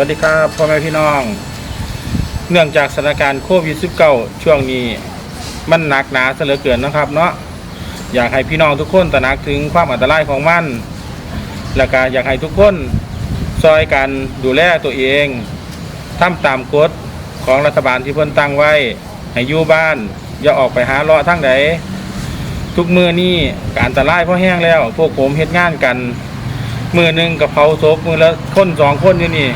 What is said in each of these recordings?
วัสดีครับพ่อแม่พี่น้อง เนื่องจากสถานการณ์โควิด -19 ช่วงนี้มันหนักหนาเสลือเกินนะครับเนาะอยากให้พี่น้องทุกคนตระหนักถึงความอันตรายของมัน และก็อยากให้ทุกคนซอยกันดูแลตัวเองทำตามกฎของรัฐบาลที่เพิ่นตั้งไว้ ให้อยู่บ้าน อย่าออกไปหาเลาะทั้งใดทุกมือนี่การอันตรายเพราะแห้งแล้ว พวกผมเฮ็ดงานกัน มือหนึ่งกับเผาศพมือละคนสองคนอยู่นี่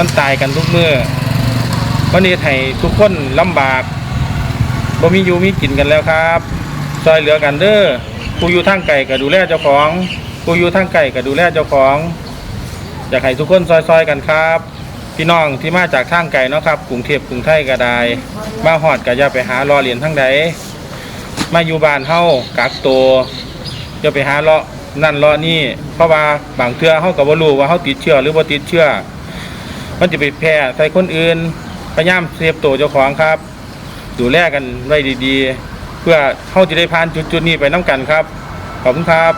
มันตายกันทุกเมื่อวันนี้ให้ทุกคนลำบากบ่มีอยู่มีกินกันแล้วครับซอยเหลือกันเด้อผู้อยู่ทางไก่ก็ดูแลเจ้าของผู้อยู่ทางไก่ก็ดูแลเจ้าของอยากให้ทุกคนซอยๆกันครับ พี่น้องที่มาจากทางไก่เนาะครับกรุงเทพกรุงไทยก็ได้มาหอดก็อย่าไปหารอเหรียญทั้งใดมาอยู่บ้านเฮากักตัวอย่าไปหาเลาะนั่นเลาะนี่เพราะว่าบางเทื่อเฮาก็บ่รู้ว่าเฮาติดเชื้อหรือบ่ติดเชื้อ มันจะไปแพร่ใส่คนอื่นพยายามเซฟตัวเจ้าของครับ ดูแลกันไว้ดีๆ เพื่อเขาจะได้ผ่านจุดๆนี้ไปน้ากันครับ ขอบคุณครับ